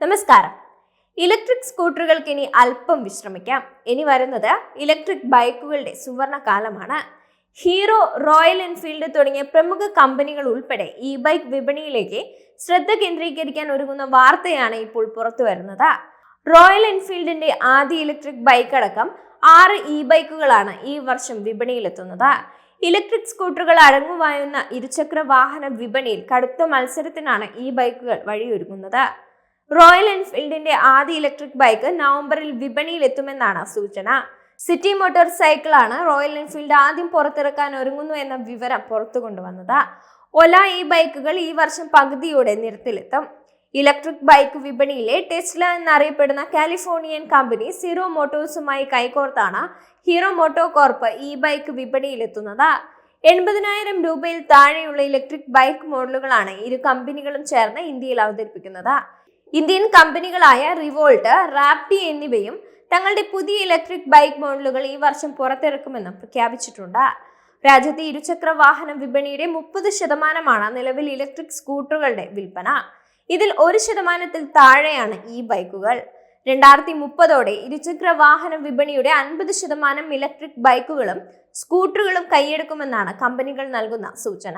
നമസ്കാരം. ഇലക്ട്രിക് സ്കൂട്ടറുകൾക്ക് ഇനി അല്പം വിശ്രമിക്കാം. ഇനി വരുന്നത് ഇലക്ട്രിക് ബൈക്കുകളുടെ സുവർണ കാലമാണ് ഹീറോ റോയൽ എൻഫീൽഡ് തുടങ്ങിയ പ്രമുഖ കമ്പനികൾ ഉൾപ്പെടെ ഇ ബൈക്ക് വിപണിയിലേക്ക് ശ്രദ്ധ കേന്ദ്രീകരിക്കാൻ ഒരുങ്ങുന്ന വാർത്തയാണ് ഇപ്പോൾ പുറത്തു വരുന്നത്. റോയൽ എൻഫീൽഡിന്റെ ആദ്യ ഇലക്ട്രിക് ബൈക്ക് അടക്കം ആറ് ഇ ബൈക്കുകളാണ് ഈ വർഷം വിപണിയിലെത്തുന്നത്. ഇലക്ട്രിക് സ്കൂട്ടറുകൾ അടങ്ങുവായുന്ന ഇരുചക്ര വാഹന വിപണിയിൽ കടുത്ത മത്സരത്തിനാണ് ഈ ബൈക്കുകൾ വഴിയൊരുങ്ങുന്നത്. റോയൽ എൻഫീൽഡിന്റെ ആദ്യ ഇലക്ട്രിക് ബൈക്ക് നവംബറിൽ വിപണിയിൽ എത്തുമെന്നാണ് സൂചന. സിറ്റി മോട്ടോർ സൈക്കിളാണ് റോയൽ എൻഫീൽഡ് ആദ്യം പുറത്തിറക്കാൻ ഒരുങ്ങുന്നു എന്ന വിവരം പുറത്തു കൊണ്ടുവന്നത്. ഒല ഈ ബൈക്കുകൾ ഈ വർഷം പകുതിയോടെ നിരത്തിലെത്തും. ഇലക്ട്രിക് ബൈക്ക് വിപണിയിലെ ടെസ്ല എന്നറിയപ്പെടുന്ന കാലിഫോർണിയൻ കമ്പനി സീറോ മോട്ടോഴ്സുമായി കൈകോർത്താണ് ഹീറോ മോട്ടോ കോർപ്പ് ഈ ബൈക്ക് വിപണിയിലെത്തുന്നത്. എൺപതിനായിരം രൂപയിൽ താഴെയുള്ള ഇലക്ട്രിക് ബൈക്ക് മോഡലുകളാണ് ഇരു കമ്പനികളും ചേർന്ന് ഇന്ത്യയിൽ അവതരിപ്പിക്കുന്നത്. ഇന്ത്യൻ കമ്പനികളായ റിവോൾട്ട് റാപ്റ്റി എന്നിവയും തങ്ങളുടെ പുതിയ ഇലക്ട്രിക് ബൈക്ക് മോഡലുകൾ ഈ വർഷം പുറത്തിറക്കുമെന്ന് പ്രഖ്യാപിച്ചിട്ടുണ്ട്. രാജ്യത്തെ ഇരുചക്ര വാഹന വിപണിയുടെ മുപ്പത് ശതമാനമാണ് നിലവിൽ ഇലക്ട്രിക് സ്കൂട്ടറുകളുടെ വിൽപ്പന. ഇതിൽ ഒരു ശതമാനത്തിൽ താഴെയാണ് ഈ ബൈക്കുകൾ. രണ്ടായിരത്തി മുപ്പതോടെ ഇരുചക്ര വാഹന വിപണിയുടെ അൻപത് ശതമാനം ഇലക്ട്രിക് ബൈക്കുകളും സ്കൂട്ടറുകളും കൈയെടുക്കുമെന്നാണ് കമ്പനികൾ നൽകുന്ന സൂചന.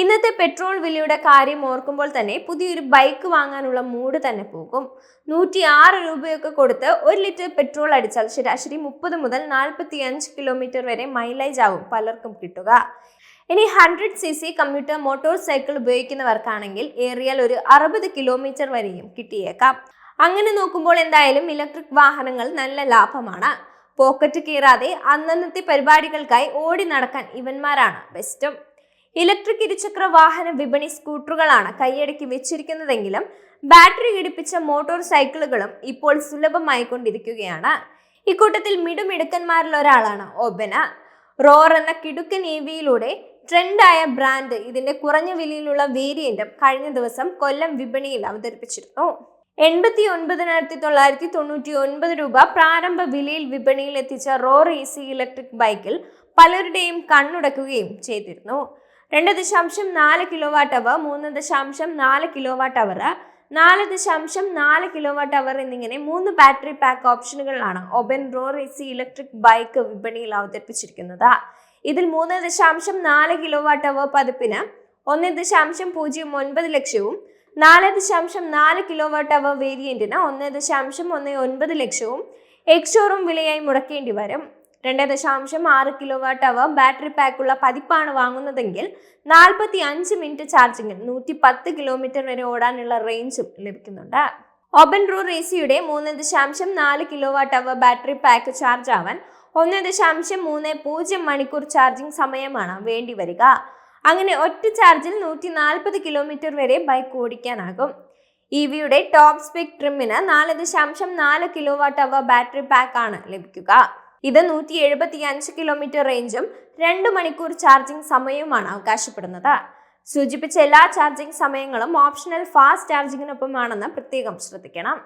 ഇന്നത്തെ പെട്രോൾ വിലയുടെ കാര്യം ഓർക്കുമ്പോൾ തന്നെ പുതിയൊരു ബൈക്ക് വാങ്ങാനുള്ള മൂഡ് തന്നെ പോകും. നൂറ്റി ആറ് രൂപയൊക്കെ കൊടുത്ത് ഒരു ലിറ്റർ പെട്രോൾ അടിച്ചാൽ ശരാശരി മുപ്പത് മുതൽ നാൽപ്പത്തി അഞ്ച് കിലോമീറ്റർ വരെ മൈലേജ് ആവും പലർക്കും കിട്ടുക. ഇനി hundred C C commuter motorcycle ഉപയോഗിക്കുന്നവർക്കാണെങ്കിൽ ഏറിയാൽ ഒരു അറുപത് കിലോമീറ്റർ വരെയും കിട്ടിയേക്കാം. അങ്ങനെ നോക്കുമ്പോൾ എന്തായാലും ഇലക്ട്രിക് വാഹനങ്ങൾ നല്ല ലാഭമാണ്. പോക്കറ്റ് കീറാതെ അന്നന്നത്തെ പരിപാടികൾക്കായി ഓടി നടക്കാൻ ഇവന്മാരാണ് ബെസ്റ്റും. ഇലക്ട്രിക് ഇരുചക്ര വാഹന വിപണി സ്കൂട്ടറുകളാണ് കൈയടക്കി വെച്ചിരിക്കുന്നതെങ്കിലും ബാറ്ററി ഘടിപ്പിച്ച മോട്ടോർ സൈക്കിളുകളും ഇപ്പോൾ സുലഭമായി കൊണ്ടിരിക്കുകയാണ് ഇക്കൂട്ടത്തിൽ മിടുമിടുക്കന്മാരിൽ ഒരാളാണ് ഒബന. റോർ എന്ന കിടുക്കൻ ഇവിയിലൂടെ ട്രെൻഡായ ബ്രാൻഡ് ഇതിന്റെ കുറഞ്ഞ വിലയിലുള്ള വേരിയന്റും കഴിഞ്ഞ ദിവസം കൊല്ലം വിപണിയിൽ അവതരിപ്പിച്ചിരുന്നു. എൺപത്തി ഒൻപതിനായിരത്തി തൊള്ളായിരത്തി തൊണ്ണൂറ്റി ഒൻപത് രൂപ പ്രാരംഭ വിലയിൽ വിപണിയിൽ എത്തിച്ച റോർ എ സി ഇലക്ട്രിക് ബൈക്കിൽ പലരുടെയും കണ്ണുടക്കുകയും ചെയ്തിരുന്നു. രണ്ട് ദശാംശം നാല് കിലോ വാട്ട് അവർ മൂന്ന് ദശാംശം നാല് കിലോ വാട്ട് അവർ നാല് ദശാംശം നാല് കിലോ വാട്ട് അവർ എന്നിങ്ങനെ മൂന്ന് battery pack ഓപ്ഷനുകളിലാണ് Oben Rorr E Z electric bike വിപണിയിൽ അവതരിപ്പിച്ചിരിക്കുന്നത്. ഇതിൽ മൂന്ന് ദശാംശം നാല് കിലോ വാട്ട് അവർ പതിപ്പിന് ഒന്ന് ദശാംശം പൂജ്യം ഒൻപത് ലക്ഷവും നാല് ദശാംശം നാല് കിലോ വാട്ട് അവർ വേരിയന്റിന് ഒന്ന് ദശാംശം ഒന്ന് ഒൻപത് ലക്ഷവും എക്സോറും വിലയായി മുടക്കേണ്ടി വരും. രണ്ട് ദശാംശം ആറ് കിലോ വാട്ട് അവർ ബാറ്ററി പാക്കുള്ള പതിപ്പാണ് വാങ്ങുന്നതെങ്കിൽ നാൽപ്പത്തി അഞ്ച് മിനിറ്റ് ചാർജിങ്ങിൽ നൂറ്റി പത്ത് കിലോമീറ്റർ വരെ ഓടാനുള്ള റേഞ്ചും ലഭിക്കുന്നുണ്ട്. ഓപ്പൺ റൂ റേസിയുടെ മൂന്ന് ദശാംശം നാല് kilowatt hour battery pack charge ആവാൻ ഒന്ന് ദശാംശം മൂന്ന് പൂജ്യം മണിക്കൂർ ചാർജിംഗ് സമയമാണ് വേണ്ടി വരിക. അങ്ങനെ ഒറ്റ ചാർജിൽ നൂറ്റി നാൽപ്പത് കിലോമീറ്റർ വരെ ബൈക്ക് ഓടിക്കാനാകും. ഇ വിയുടെ ടോപ്പ് സ്പെക് ട്രിമ്മിന് നാല് ദശാംശം നാല് kilowatt hour battery pack ആണ് ലഭിക്കുക. ഇത് നൂറ്റി എഴുപത്തി അഞ്ച് കിലോമീറ്റർ റേഞ്ചും രണ്ട് മണിക്കൂർ ചാർജിംഗ് സമയവുമാണ് അവകാശപ്പെടുന്നത്. സൂചിപ്പിച്ച എല്ലാ ചാർജിംഗ് സമയങ്ങളും ഓപ്ഷണൽ ഫാസ്റ്റ് ചാർജിങ്ങിനൊപ്പമാണെന്ന് പ്രത്യേകം ശ്രദ്ധിക്കണം.